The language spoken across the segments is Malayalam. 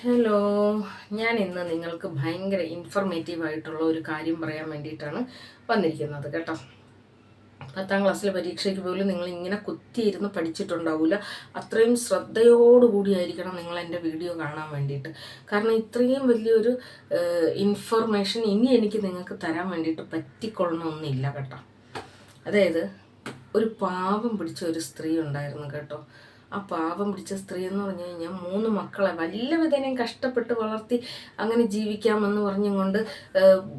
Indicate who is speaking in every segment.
Speaker 1: ഹലോ ഞാൻ ഇന്ന് നിങ്ങൾക്ക് ഭയങ്കര ഇൻഫർമേറ്റീവ് ആയിട്ടുള്ള ഒരു കാര്യം പറയാൻ വേണ്ടിയിട്ടാണ് വന്നിരിക്കുന്നത് കേട്ടോ. പത്താം ക്ലാസ്സിലെ പരീക്ഷയ്ക്ക് പോലും നിങ്ങൾ ഇങ്ങനെ കുത്തിയിരുന്ന് പഠിച്ചിട്ടുണ്ടാവില്ല അത്രയും ശ്രദ്ധയോടുകൂടിയായിരിക്കണം നിങ്ങൾ എന്റെ വീഡിയോ കാണാൻ വേണ്ടിയിട്ട്. കാരണം ഇത്രയും വലിയൊരു ഇൻഫർമേഷൻ ഇനി എനിക്ക് നിങ്ങൾക്ക് തരാൻ വേണ്ടിയിട്ട് പറ്റിക്കൊള്ളണമെന്നില്ല കേട്ടോ. അതായത് ഒരു പാവം പിടിച്ച ഒരു സ്ത്രീ ഉണ്ടായിരുന്നു കേട്ടോ. ആ പാവം പിടിച്ച സ്ത്രീ എന്ന് പറഞ്ഞു കഴിഞ്ഞാൽ മൂന്ന് മക്കളെ വലിയ വിധേനയും കഷ്ടപ്പെട്ട് വളർത്തി അങ്ങനെ ജീവിക്കാമെന്ന് പറഞ്ഞുകൊണ്ട് കൊണ്ട്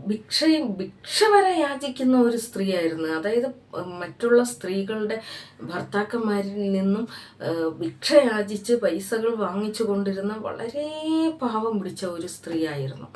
Speaker 1: ഭിക്ഷയും ഭിക്ഷ വരെ യാചിക്കുന്ന ഒരു സ്ത്രീയായിരുന്നു. അതായത് മറ്റുള്ള സ്ത്രീകളുടെ ഭർത്താക്കന്മാരിൽ നിന്നും ഭിക്ഷ യാചിച്ച് പൈസകൾ വാങ്ങിച്ചു കൊണ്ടിരുന്ന വളരെ പാവം പിടിച്ച ഒരു സ്ത്രീയായിരുന്നു.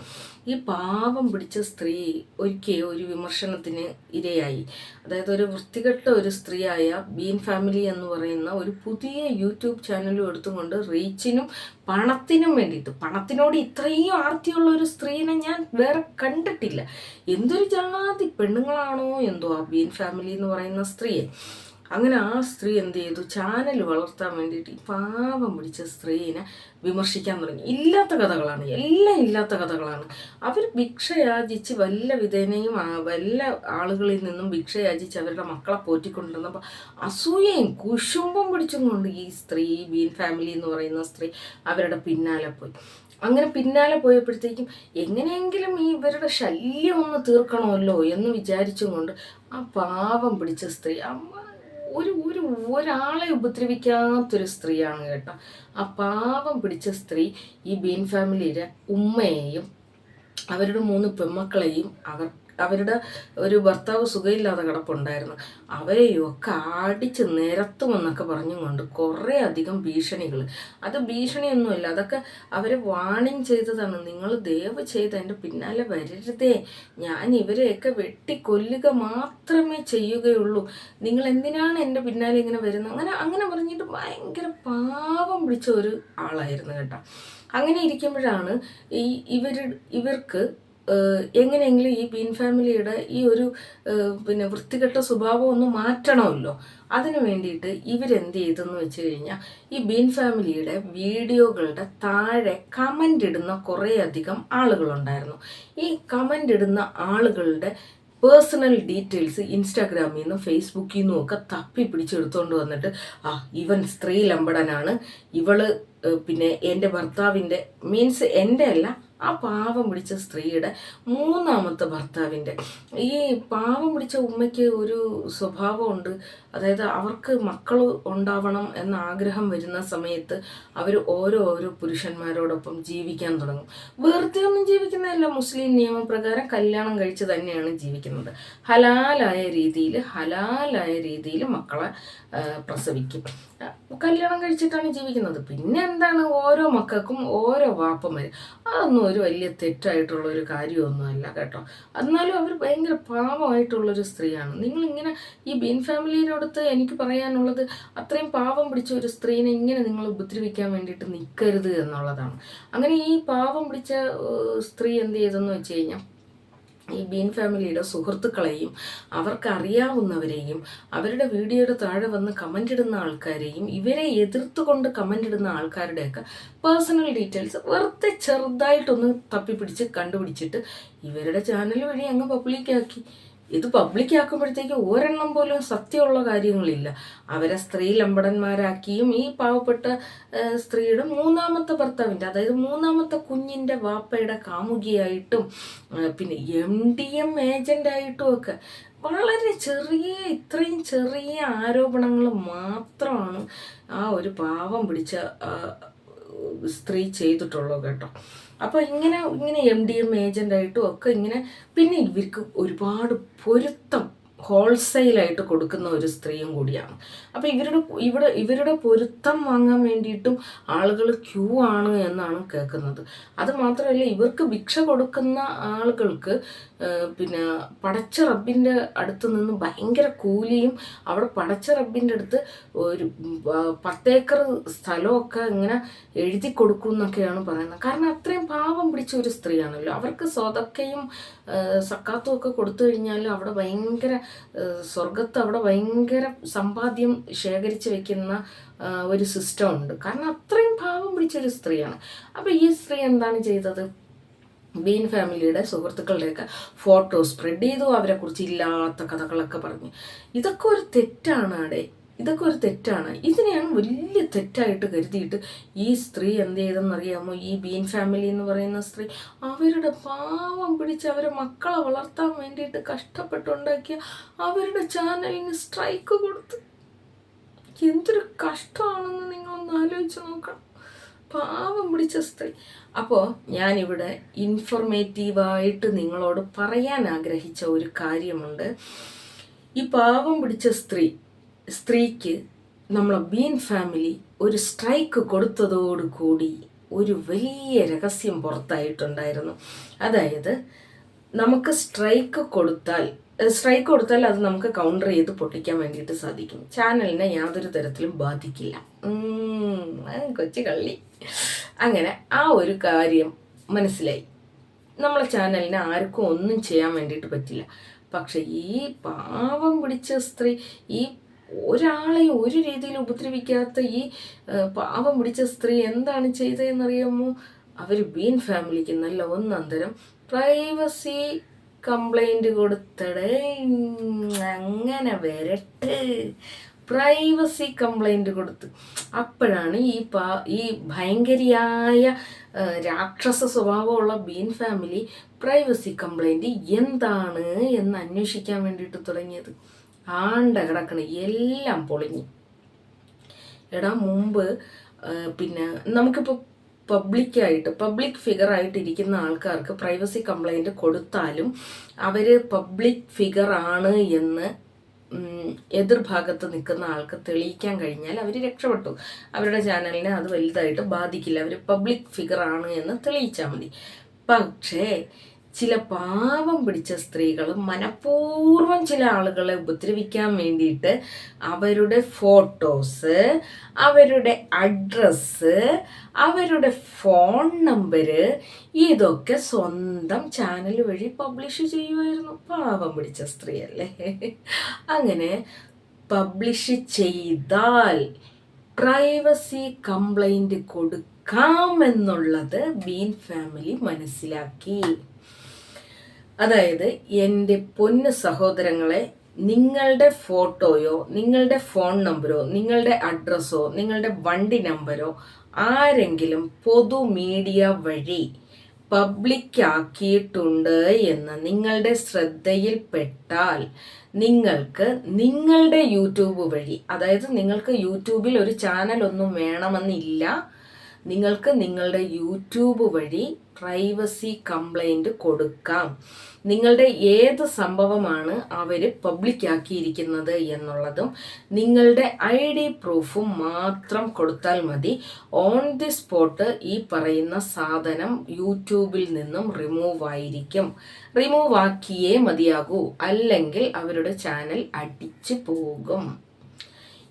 Speaker 1: ഈ പാവം പിടിച്ച സ്ത്രീ ഒരിക്കൽ ഒരു വിമർശനത്തിന് ഇരയായി. അതായത് ഒരു വൃത്തികെട്ട ഒരു സ്ത്രീയായ ബീൻ ഫാമിലി എന്ന് പറയുന്ന ഒരു പുതിയ യൂട്യൂബ് ചാനലും എടുത്തുകൊണ്ട് റീച്ചിനും പണത്തിനും വേണ്ടിയിട്ട് പണത്തിനോട് ഇത്രയും ആർത്തിയുള്ള ഒരു സ്ത്രീനെ ഞാൻ വേറെ കണ്ടിട്ടില്ല. എന്തൊരു ജാതി പെണ്ണുങ്ങളാണോ എന്തോ ആ ബീൻ ഫാമിലി എന്ന് പറയുന്ന സ്ത്രീയെ. അങ്ങനെ ആ സ്ത്രീ എന്ത് ചെയ്തു? ചാനൽ വളർത്താൻ വേണ്ടിയിട്ട് ഈ പാവം പിടിച്ച സ്ത്രീനെ വിമർശിക്കാൻ തുടങ്ങി. ഇല്ലാത്ത കഥകളാണ്. എല്ലാം ഇല്ലാത്ത കഥകളാണ്. അവർ ഭിക്ഷയാചിച്ച് വല്ല വിധേനയും വല്ല ആളുകളിൽ നിന്നും ഭിക്ഷയാചിച്ച് അവരുടെ മക്കളെ പോറ്റിക്കൊണ്ടിരുന്നപ്പോൾ അസൂയയും കുശുംബം പിടിച്ചുകൊണ്ട് ഈ സ്ത്രീ ബീൻ ഫാമിലി എന്ന് പറയുന്ന സ്ത്രീ അവരുടെ പിന്നാലെ പോയി. അങ്ങനെ പിന്നാലെ പോയപ്പോഴത്തേക്കും എങ്ങനെയെങ്കിലും ഈ ഇവരുടെ ശല്യം ഒന്ന് തീർക്കണമല്ലോ എന്ന് വിചാരിച്ചും കൊണ്ട് ആ പാവം പിടിച്ച സ്ത്രീ അമ്മ ഒരു ഒരു ഒരാളെ ഉപദ്രവിക്കാത്തൊരു സ്ത്രീയാണ് കേട്ടോ. ആ പാവം പിടിച്ച സ്ത്രീ ഈ ബീൻ ഫാമിലിയുടെ ഉമ്മയെയും അവരുടെ മൂന്ന് പെമ്മക്കളെയും അവർ അവരുടെ ഒരു ഭർത്താവ് സുഖമില്ലാതെ കിടപ്പുണ്ടായിരുന്നു. അവരെയും ഒക്കെ അടിച്ച് നിരത്തുമെന്നൊക്കെ പറഞ്ഞുകൊണ്ട് കുറേ അധികം ഭീഷണികൾ. അത് ഭീഷണിയൊന്നുമില്ല അതൊക്കെ അവരെ വാണിംഗ് ചെയ്തതാണ്. നിങ്ങൾ ദയവ് ചെയ്ത് എന്റെ പിന്നാലെ വരരുതേ. ഞാൻ ഇവരെയൊക്കെ വെട്ടിക്കൊല്ലുക മാത്രമേ ചെയ്യുകയുള്ളൂ. നിങ്ങൾ എന്തിനാണ് എന്റെ പിന്നാലെ ഇങ്ങനെ വരുന്നത്? അങ്ങനെ അങ്ങനെ പറഞ്ഞിട്ട് ഭയങ്കര പാപം പിടിച്ച ഒരു ആളായിരുന്നു കേട്ടോ. അങ്ങനെ ഇരിക്കുമ്പോഴാണ് ഈ ഇവർ ഇവർക്ക് എങ്ങനെയെങ്കിലും ഈ ബീൻ ഫാമിലിയുടെ ഈ ഒരു പിന്നെ വൃത്തികെട്ട സ്വഭാവം ഒന്ന് മാറ്റണമല്ലോ. അതിനു വേണ്ടിയിട്ട് ഇവരെന്ത് ചെയ്തെന്ന് വെച്ച് കഴിഞ്ഞാൽ ഈ ബീൻ ഫാമിലിയുടെ വീഡിയോകളുടെ താഴെ കമന്റ് ഇടുന്ന കുറേയധികം ആളുകളുണ്ടായിരുന്നു. ഈ കമന്റ് ഇടുന്ന ആളുകളുടെ പേഴ്സണൽ ഡീറ്റെയിൽസ് ഇൻസ്റ്റാഗ്രാമിൽ നിന്നും ഫേസ്ബുക്കിൽ നിന്നും ഒക്കെ തപ്പി പിടിച്ചെടുത്തുകൊണ്ട് വന്നിട്ട് ആ ഇവൻ സ്ത്രീ ലമ്പടനാണ്. ഇവൾ പിന്നെ എന്റെ ഭർത്താവിന്റെ മീൻസ് എന്റെ അല്ല ആ പാവം പിടിച്ച സ്ത്രീയുടെ മൂന്നാമത്തെ ഭർത്താവിന്റെ. ഈ പാവം പിടിച്ച ഉമ്മയ്ക്ക് ഒരു സ്വഭാവമുണ്ട്. അതായത് അവർക്ക് മക്കൾ ഉണ്ടാവണം എന്ന ആഗ്രഹം വരുന്ന സമയത്ത് അവർ ഓരോ ഓരോ പുരുഷന്മാരോടൊപ്പം ജീവിക്കാൻ തുടങ്ങും. വെറുതെ ഒന്നും ജീവിക്കുന്നതല്ല. മുസ്ലിം നിയമപ്രകാരം കല്യാണം കഴിച്ച് തന്നെയാണ് ജീവിക്കുന്നത്. ഹലാലായ രീതിയിൽ ഹലാലായ രീതിയിൽ മക്കളെ പ്രസവിക്കും. കല്യാണം കഴിച്ചിട്ടാണ് ജീവിക്കുന്നത്. പിന്നെ എന്താണ്? ഓരോ മക്കൾക്കും ഓരോ വാപ്പന്മാർ അതൊന്നും ഒരു വലിയ തെറ്റായിട്ടുള്ള ഒരു കാര്യമൊന്നുമല്ല കേട്ടോ. എന്നാലും അവർ ഭയങ്കര പാവമായിട്ടുള്ളൊരു സ്ത്രീയാണ്. നിങ്ങളിങ്ങനെ ഈ ബീൻ ഫാമിലിയോടത്ത് എനിക്ക് പറയാനുള്ളത് അത്രയും പാവം പിടിച്ച ഒരു സ്ത്രീനെ ഇങ്ങനെ നിങ്ങൾ ഉപദ്രവിക്കാൻ വേണ്ടിയിട്ട് നിൽക്കരുത് എന്നുള്ളതാണ്. അങ്ങനെ ഈ പാവം പിടിച്ച സ്ത്രീ എന്ത് ചെയ്തെന്ന് വെച്ച് കഴിഞ്ഞാൽ ഈ ബീൻ ഫാമിലിയുടെ സുഹൃത്തുക്കളെയും അവർക്കറിയാവുന്നവരെയും അവരുടെ വീഡിയോയുടെ താഴെ വന്ന് കമന്റ് ഇടുന്ന ആൾക്കാരെയും ഇവരെ എതിർത്തുകൊണ്ട് കമന്റ് ഇടുന്ന ആൾക്കാരുടെയൊക്കെ പേഴ്സണൽ ഡീറ്റെയിൽസ് വെറുതെ ചെറുതായിട്ടൊന്ന് തപ്പിപ്പിടിച്ച് കണ്ടുപിടിച്ചിട്ട് ഇവരുടെ ചാനൽ വഴി അങ്ങ് പബ്ലിക്കാക്കി ഇത് പബ്ലിക് ആക്കുമ്പോഴത്തേക്ക് ഒരെണ്ണം പോലും സത്യമുള്ള കാര്യങ്ങളില്ല. അവരെ സ്ത്രീ ലമ്പടന്മാരാക്കിയും ഈ പാവപ്പെട്ട സ്ത്രീയുടെ മൂന്നാമത്തെ ഭർത്താവിന്റെ അതായത് മൂന്നാമത്തെ കുഞ്ഞിന്റെ വാപ്പയുടെ കാമുകിയായിട്ടും പിന്നെ എം ഡി എം ഏജന്റായിട്ടും ഒക്കെ വളരെ ചെറിയ ഇത്രയും ചെറിയ ആരോപണങ്ങൾ മാത്രമാണ് ആ ഒരു പാവം പിടിച്ച സ്ത്രീ ചെയ്തിട്ടുള്ളൂ കേട്ടോ. അപ്പോൾ ഇങ്ങനെ ഇങ്ങനെ എം ഡി എം ഏജന്റായിട്ടും ഒക്കെ ഇങ്ങനെ പിന്നെ ഇവർക്ക് ഒരുപാട് പൊരുത്തം ഹോൾസെയിലായിട്ട് കൊടുക്കുന്ന ഒരു സ്ത്രീയും കൂടിയാണ്. അപ്പോൾ ഇവരുടെ ഇവിടെ ഇവരുടെ പൊരുത്തം വാങ്ങാൻ വേണ്ടിയിട്ടും ആളുകൾ ക്യൂ ആണ് എന്നാണ് കേൾക്കുന്നത്. അത് മാത്രമല്ല ഇവർക്ക് ഭിക്ഷ കൊടുക്കുന്ന ആളുകൾക്ക് പിന്നെ പടച്ച റബ്ബിന്റെ അടുത്ത് നിന്ന് ഭയങ്കര കൂലിയും അവിടെ പടച്ച റബ്ബിന്റെ അടുത്ത് ഒരു പത്തേക്കർ സ്ഥലമൊക്കെ ഇങ്ങനെ എഴുതി കൊടുക്കും എന്നൊക്കെയാണ് പറയുന്നത്. കാരണം അത്രയും പാവം പിടിച്ച ഒരു സ്ത്രീയാണല്ലോ. അവർക്ക് സ്വതക്കയും സക്കാത്തും ഒക്കെ കൊടുത്തു കഴിഞ്ഞാൽ അവിടെ ഭയങ്കര സ്വർഗത്ത് അവിടെ ഭയങ്കര സമ്പാദ്യം ശേഖരിച്ച് വെക്കുന്ന ഒരു സിസ്റ്റം ഉണ്ട്. കാരണം അത്രയും ഭാവം പിടിച്ചൊരു സ്ത്രീയാണ്. അപ്പോൾ ഈ സ്ത്രീ എന്താണ് ചെയ്തത്? ബീൻ ഫാമിലിയുടെ സുഹൃത്തുക്കളുടെയൊക്കെ ഫോട്ടോ സ്പ്രെഡ് ചെയ്തു അവരെ കുറിച്ച് ഇല്ലാത്ത കഥകളൊക്കെ പറഞ്ഞു. ഇതൊക്കെ ഒരു തെറ്റാണ് അവിടെ ഇതൊക്കെ ഒരു തെറ്റാണ്. ഇതിനെയാണ് വലിയ തെറ്റായിട്ട് കരുതിയിട്ട് ഈ സ്ത്രീ എന്ത് ചെയ്തെന്നറിയാമോ? ഈ ബീൻ ഫാമിലി എന്ന് പറയുന്ന സ്ത്രീ അവരുടെ പാവം പിടിച്ച് അവരെ മക്കളെ വളർത്താൻ വേണ്ടിയിട്ട് കഷ്ടപ്പെട്ടുണ്ടാക്കിയ അവരുടെ ചാനലിന് സ്ട്രൈക്ക് കൊടുത്ത്. എന്തൊരു കഷ്ടമാണെന്ന് നിങ്ങളൊന്ന് ആലോചിച്ച് നോക്കണം. പാവം പിടിച്ച സ്ത്രീ. അപ്പോൾ ഞാനിവിടെ ഇൻഫർമേറ്റീവായിട്ട് നിങ്ങളോട് പറയാൻ ആഗ്രഹിച്ച ഒരു കാര്യമുണ്ട്. ഈ പാവം പിടിച്ച സ്ത്രീ സ്ത്രീക്ക് നമ്മളെ ബീൻ ഫാമിലി ഒരു സ്ട്രൈക്ക് കൊടുത്തതോടുകൂടി ഒരു വലിയ രഹസ്യം പുറത്തായിട്ടുണ്ടായിരുന്നു. അതായത് നമുക്ക് സ്ട്രൈക്ക് കൊടുത്താൽ സ്ട്രൈക്ക് കൊടുത്താൽ അത് നമുക്ക് കൗണ്ടർ ചെയ്ത് പൊട്ടിക്കാൻ വേണ്ടിയിട്ട് സാധിക്കും. ചാനലിനെ യാതൊരു തരത്തിലും ബാധിക്കില്ല. കൊച്ചു കള്ളി. അങ്ങനെ ആ ഒരു കാര്യം മനസ്സിലായി. നമ്മളെ ചാനലിനെ ആർക്കും ഒന്നും ചെയ്യാൻ വേണ്ടിയിട്ട് പറ്റില്ല. പക്ഷെ ഈ പാവം പിടിച്ച സ്ത്രീ ഈ ഒരാളെയും ഒരു രീതിയിൽ ഉപദ്രവിക്കാത്ത ഈ പാവം പിടിച്ച സ്ത്രീ എന്താണ് ചെയ്തതെന്നറിയാമോ? അവർ ബീൻ ഫാമിലിക്ക് നല്ല ഒന്നന്തരം പ്രൈവസി കംപ്ലൈന്റ് കൊടുത്തടേ. അങ്ങനെ വരട്ടെ. പ്രൈവസി കംപ്ലൈന്റ് കൊടുത്ത്. അപ്പോഴാണ് ഈ പാ ഈ ഭയങ്കരിയായ രാക്ഷസ സ്വഭാവമുള്ള ബീൻ ഫാമിലി പ്രൈവസി കംപ്ലൈന്റ് എന്താണ് എന്ന് അന്വേഷിക്കാൻ വേണ്ടിയിട്ട് തുടങ്ങിയത്. ആണ്ട കിടക്കണ. എല്ലാം പൊളിഞ്ഞു. എടാ മുമ്പ് പിന്നെ നമുക്കിപ്പോൾ പബ്ലിക്കായിട്ട് പബ്ലിക് ഫിഗർ ആയിട്ട് ഇരിക്കുന്ന ആൾക്കാർക്ക് പ്രൈവസി കംപ്ലൈന്റ് കൊടുത്താലും അവർ പബ്ലിക് ഫിഗർ ആണ് എന്ന് എതിർഭാഗത്ത് നിൽക്കുന്ന ആൾക്ക് തെളിയിക്കാൻ കഴിഞ്ഞാൽ അവർ രക്ഷപ്പെട്ടു. അവരുടെ ചാനലിനെ അത് വലുതായിട്ട് ബാധിക്കില്ല. അവർ പബ്ലിക് ഫിഗർ ആണ് എന്ന് തെളിയിച്ചാൽ മതി. പക്ഷേ ചില പാവം പിടിച്ച സ്ത്രീകൾ മനഃപൂർവം ചില ആളുകളെ ഉപദ്രവിക്കാൻ വേണ്ടിയിട്ട് അവരുടെ ഫോട്ടോസ് അവരുടെ അഡ്രസ്സ് അവരുടെ ഫോൺ നമ്പര് ഇതൊക്കെ സ്വന്തം ചാനൽ വഴി പബ്ലിഷ് ചെയ്യുമായിരുന്നു പാവം പിടിച്ച സ്ത്രീയല്ലേ? അങ്ങനെ പബ്ലിഷ് ചെയ്താൽ പ്രൈവസി കംപ്ലൈന്റ് കൊടുക്കാമെന്നുള്ളത് ബീൻ ഫാമിലി മനസ്സിലാക്കി. അതായത് എന്റെ പൊന്ന് സഹോദരങ്ങളെ നിങ്ങളുടെ ഫോട്ടോയോ നിങ്ങളുടെ ഫോൺ നമ്പറോ നിങ്ങളുടെ അഡ്രസ്സോ നിങ്ങളുടെ വണ്ടി നമ്പറോ ആരെങ്കിലും പൊതു മീഡിയ വഴി പബ്ലിക്കാക്കിയിട്ടുണ്ട് എന്ന് നിങ്ങളുടെ ശ്രദ്ധയിൽപ്പെട്ടാൽ നിങ്ങൾക്ക് നിങ്ങളുടെ യൂട്യൂബ് വഴി അതായത് നിങ്ങൾക്ക് യൂട്യൂബിൽ ഒരു ചാനൽ ഒന്നും വേണമെന്നില്ല നിങ്ങൾക്ക് നിങ്ങളുടെ യൂട്യൂബ് വഴി പ്രൈവസി കംപ്ലൈന്റ് കൊടുക്കാം. നിങ്ങളുടെ ഏത് സംഭവമാണ് അവർ പബ്ലിക്കാക്കിയിരിക്കുന്നത് എന്നുള്ളതും നിങ്ങളുടെ ഐ ഡി പ്രൂഫും മാത്രം കൊടുത്താൽ മതി. ഓൺ ദി സ്പോട്ട് ഈ പറയുന്ന സാധനം യൂട്യൂബിൽ നിന്നും റിമൂവ് ആയിരിക്കും. റിമൂവ് ആക്കിയേ മതിയാകൂ. അല്ലെങ്കിൽ അവരുടെ ചാനൽ അടിച്ചു പോകും.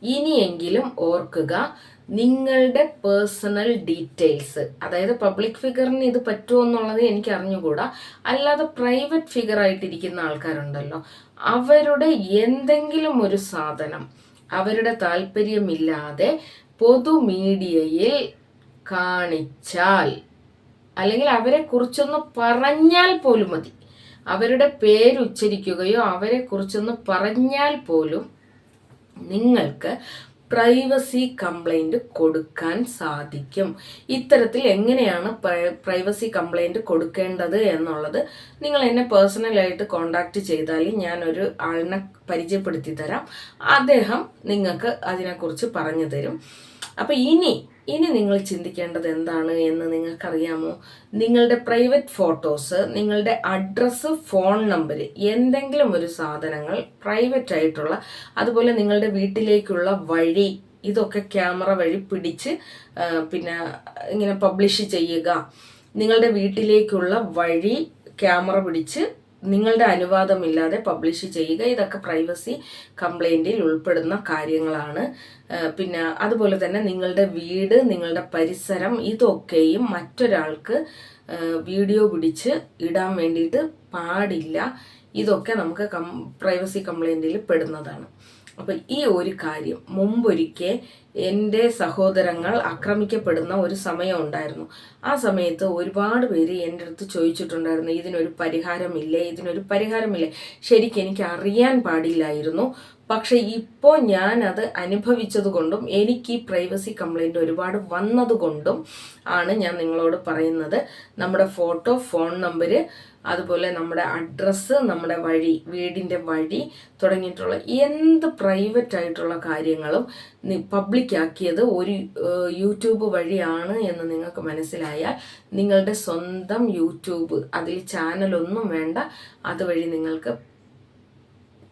Speaker 1: ഇനിയെങ്കിലും ഓർക്കുക നിങ്ങളുടെ പേഴ്സണൽ ഡീറ്റെയിൽസ് അതായത് പബ്ലിക് ഫിഗറിന് ഇത് പറ്റുമോ എന്നുള്ളത് എനിക്ക് അറിഞ്ഞുകൂടാ അല്ലാതെ പ്രൈവറ്റ് ഫിഗർ ആയിട്ടിരിക്കുന്ന ആൾക്കാരുണ്ടല്ലോ. അവരുടെ എന്തെങ്കിലും ഒരു സാധനം അവരുടെ താല്പര്യമില്ലാതെ പൊതു മീഡിയയിൽ കാണിച്ചാൽ അല്ലെങ്കിൽ അവരെ കുറിച്ചൊന്ന് പറഞ്ഞാൽ പോലും മതി. അവരുടെ പേരുച്ചരിക്കുകയോ അവരെ കുറിച്ചൊന്ന് പറഞ്ഞാൽ പോലും നിങ്ങൾക്ക് പ്രൈവസി കംപ്ലൈന്റ് കൊടുക്കാൻ സാധിക്കും. ഇത്തരത്തിൽ എങ്ങനെയാണ് പ്രൈവസി കംപ്ലൈന്റ് കൊടുക്കേണ്ടത് എന്നുള്ളത് നിങ്ങൾ എന്നെ പേഴ്സണലായിട്ട് കോണ്ടാക്ട് ചെയ്താൽ ഞാനൊരു ആളിനെ പരിചയപ്പെടുത്തി തരാം. അദ്ദേഹം നിങ്ങൾക്ക് അതിനെക്കുറിച്ച് പറഞ്ഞു തരും. അപ്പോൾ ഇനി ഇനി നിങ്ങൾ ചിന്തിക്കേണ്ടത് എന്താണ് എന്ന് നിങ്ങൾക്കറിയാമോ? നിങ്ങളുടെ പ്രൈവറ്റ് ഫോട്ടോസ് നിങ്ങളുടെ അഡ്രസ്സ് ഫോൺ നമ്പർ എന്തെങ്കിലും ഒരു സാധനങ്ങൾ പ്രൈവറ്റ് ആയിട്ടുള്ള അതുപോലെ നിങ്ങളുടെ വീട്ടിലേക്കുള്ള വഴി ഇതൊക്കെ ക്യാമറ വഴി പിടിച്ച് പിന്നെ ഇങ്ങനെ പബ്ലിഷ് ചെയ്യുക. നിങ്ങളുടെ വീട്ടിലേക്കുള്ള വഴി ക്യാമറ പിടിച്ച് നിങ്ങളുടെ അനുവാദമില്ലാതെ പബ്ലിഷ് ചെയ്യുക. ഇതൊക്കെ പ്രൈവസി കംപ്ലൈന്റിൽ ഉൾപ്പെടുന്ന കാര്യങ്ങളാണ്. പിന്നെ അതുപോലെ തന്നെ നിങ്ങളുടെ വീട് നിങ്ങളുടെ പരിസരം ഇതൊക്കെയും മറ്റൊരാൾക്ക് വീഡിയോ പിടിച്ച് ഇടാൻ വേണ്ടിയിട്ട് പാടില്ല. ഇതൊക്കെ നമുക്ക് കം പ്രൈവസി കംപ്ലൈന്റിൽ പെടുന്നതാണ്. അപ്പം ഈ ഒരു കാര്യം മുമ്പൊരിക്കൽ എന്റെ സഹോദരങ്ങൾ ആക്രമിക്കപ്പെടുന്ന ഒരു സമയം ഉണ്ടായിരുന്നു. ആ സമയത്ത് ഒരുപാട് പേര് എന്റെ അടുത്ത് ചോദിച്ചിട്ടുണ്ടായിരുന്നു ഇതിനൊരു പരിഹാരമില്ലേ? ഇതിനൊരു പരിഹാരമില്ലേ? ശരിക്കും എനിക്ക് അറിയാൻ പാടില്ലായിരുന്നു. പക്ഷെ ഇപ്പോൾ ഞാൻ അത് അനുഭവിച്ചത് കൊണ്ടും എനിക്ക് ഈ പ്രൈവസി കംപ്ലൈന്റ് ഒരുപാട് വന്നതുകൊണ്ടും ആണ് ഞാൻ നിങ്ങളോട് പറയുന്നത്. നമ്മുടെ ഫോട്ടോ ഫോൺ നമ്പർ അതുപോലെ നമ്മുടെ അഡ്രസ്സ് നമ്മുടെ വഴി വീടിന്റെ വഴി തുടങ്ങിയിട്ടുള്ള എന്ത് പ്രൈവറ്റ് ആയിട്ടുള്ള കാര്യങ്ങളും പബ്ലിക്കാക്കിയത് ഒരു യൂട്യൂബ് വഴിയാണ് എന്ന് നിങ്ങൾക്ക് മനസ്സിലായാൽ നിങ്ങളുടെ സ്വന്തം യൂട്യൂബ് അതിൽ ചാനലൊന്നും വേണ്ട. അതുവഴി നിങ്ങൾക്ക്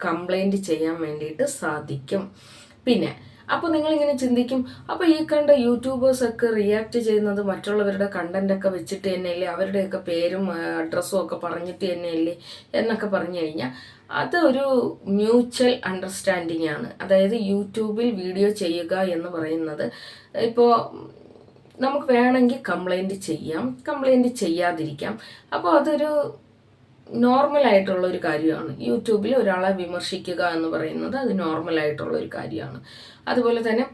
Speaker 1: കംപ്ലൈന്റ് ചെയ്യാൻ വേണ്ടിയിട്ട് സാധിക്കും. പിന്നെ അപ്പോൾ നിങ്ങളിങ്ങനെ ചിന്തിക്കും അപ്പോൾ ഈ കണ്ട യൂട്യൂബേഴ്സൊക്കെ റിയാക്ട് ചെയ്യുന്നത് മറ്റുള്ളവരുടെ കണ്ടന്റൊക്കെ വെച്ചിട്ട് തന്നെയല്ലേ? അവരുടെയൊക്കെ പേരും അഡ്രസ്സും ഒക്കെ പറഞ്ഞിട്ട് തന്നെയല്ലേ എന്നൊക്കെ പറഞ്ഞു കഴിഞ്ഞാൽ അത് ഒരു മ്യൂച്വൽ അണ്ടർസ്റ്റാൻഡിങ് ആണ്. അതായത് യൂട്യൂബിൽ വീഡിയോ ചെയ്യുക എന്ന് പറയുന്നത് ഇപ്പോൾ നമുക്ക് വേണമെങ്കിൽ കംപ്ലൈന്റ് ചെയ്യാം കംപ്ലൈന്റ് ചെയ്യാതിരിക്കാം. അപ്പോൾ അതൊരു നോർമൽ ആയിട്ടുള്ള ഒരു കാര്യമാണ്. യൂട്യൂബിൽ ഒരാളെ വിമർശിക്കുക എന്ന് പറയുന്നത് അത് നോർമൽ ആയിട്ടുള്ള ഒരു കാര്യമാണ്. അതുപോലെ തന്നെ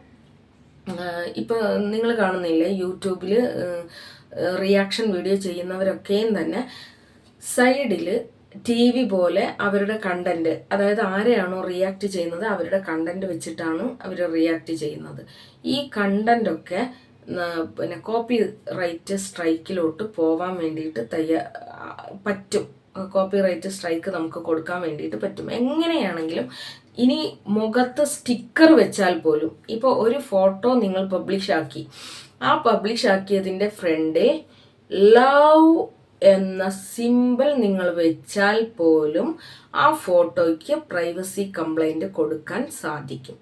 Speaker 1: ഇപ്പോൾ നിങ്ങൾ കാണുന്നില്ലേ യൂട്യൂബിൽ റിയാക്ഷൻ വീഡിയോ ചെയ്യുന്നവരൊക്കെയും തന്നെ സൈഡിൽ ടി വി പോലെ അവരുടെ കണ്ടന്റ് അതായത് ആരെയാണോ റിയാക്ട് ചെയ്യുന്നത് അവരുടെ കണ്ടന്റ് വെച്ചിട്ടാണ് അവർ റിയാക്ട് ചെയ്യുന്നത്. ഈ കണ്ടന്റൊക്കെ പിന്നെ കോപ്പി റൈറ്റ് സ്ട്രൈക്കിലോട്ട് പോവാൻ വേണ്ടിയിട്ട് തയ്യാ പറ്റും. കോപ്പി റൈറ്റ് സ്ട്രൈക്ക് നമുക്ക് കൊടുക്കാൻ വേണ്ടിയിട്ട് പറ്റും. എങ്ങനെയാണെങ്കിലും ഇനി മുഖത്ത് സ്റ്റിക്കർ വെച്ചാൽ പോലും ഇപ്പോൾ ഒരു ഫോട്ടോ നിങ്ങൾ പബ്ലിഷ് ആക്കി. ആ പബ്ലിഷ് ആക്കിയതിന്റെ ഫ്രണ്ടിൽ ലവ് എന്ന സിമ്പിൾ നിങ്ങൾ വെച്ചാൽ പോലും ആ ഫോട്ടോയ്ക്ക് പ്രൈവസി കംപ്ലൈന്റ് കൊടുക്കാൻ സാധിക്കും.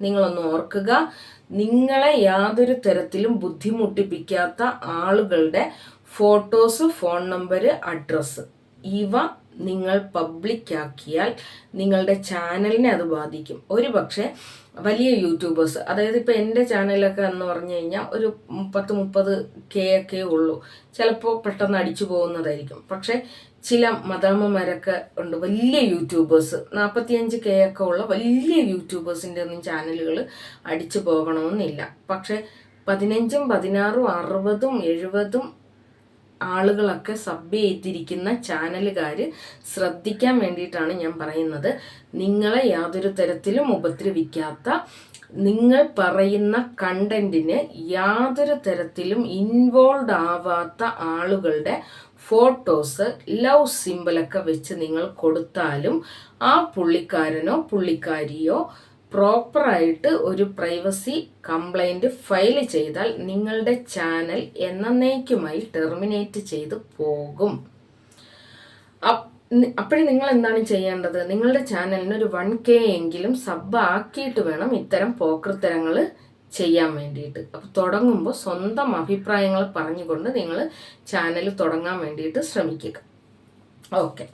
Speaker 1: നിങ്ങളൊന്ന് ഓർക്കുക നിങ്ങളെ യാതൊരു തരത്തിലും ബുദ്ധിമുട്ടിപ്പിക്കാത്ത ആളുകളുടെ ഫോട്ടോസ് ഫോൺ നമ്പർ അഡ്രസ്സ് ഇവ നിങ്ങൾ പബ്ലിക്കാക്കിയാൽ നിങ്ങളുടെ ചാനലിനെ അത് ബാധിക്കും. ഒരു പക്ഷേ വലിയ യൂട്യൂബേഴ്സ് അതായത് ഇപ്പോൾ എന്റെ ചാനലൊക്കെ എന്ന് പറഞ്ഞു കഴിഞ്ഞാൽ ഒരു പത്ത് മുപ്പത് കെ ഒക്കെ ഉള്ളൂ. ചിലപ്പോൾ പെട്ടെന്ന് അടിച്ചു പോകുന്നതായിരിക്കും. പക്ഷേ ചില മദാമ്മമാരൊക്കെ ഉണ്ട് വലിയ യൂട്യൂബേഴ്സ് നാൽപ്പത്തിയഞ്ച് കെ ഒക്കെ ഉള്ള വലിയ യൂട്യൂബേഴ്സിന്റെ ഒന്നും ചാനലുകൾ അടിച്ചു പോകണമെന്നില്ല. പക്ഷേ പതിനഞ്ചും പതിനാറും അറുപതും എഴുപതും ആളുകളൊക്കെ സബ് ചെയ്തിരിക്കുന്ന ചാനലുകാർ ശ്രദ്ധിക്കാൻ വേണ്ടിയിട്ടാണ് ഞാൻ പറയുന്നത്. നിങ്ങളെ യാതൊരു തരത്തിലും ഉപദ്രവിക്കാത്ത നിങ്ങൾ പറയുന്ന കണ്ടന്റിന് യാതൊരു തരത്തിലും ഇൻവോൾവ് ആവാത്ത ആളുകളുടെ ഫോട്ടോസ് ലവ് സിമ്പിളൊക്കെ വെച്ച് നിങ്ങൾ കൊടുത്താലും ആ പുള്ളിക്കാരനോ പുള്ളിക്കാരിയോ പ്രോപ്പറായിട്ട് ഒരു പ്രൈവസി കംപ്ലൈന്റ് ഫയൽ ചെയ്താൽ നിങ്ങളുടെ ചാനൽ എന്നേക്കുമായി ടെർമിനേറ്റ് ചെയ്ത് പോകും. അപ്പോഴും നിങ്ങൾ എന്താണ് ചെയ്യേണ്ടത്? നിങ്ങളുടെ ചാനലിന് ഒരു വൺ കെ എങ്കിലും സബ് ആക്കിയിട്ട് വേണം ഇത്തരം പോക്കൃത്തരങ്ങൾ ചെയ്യാൻ വേണ്ടിയിട്ട്. അപ്പോൾ തുടങ്ങുമ്പോൾ സ്വന്തം അഭിപ്രായങ്ങൾ പറഞ്ഞുകൊണ്ട് നിങ്ങൾ ചാനൽ തുടങ്ങാൻ വേണ്ടിയിട്ട് ശ്രമിക്കുക. ഓക്കെ.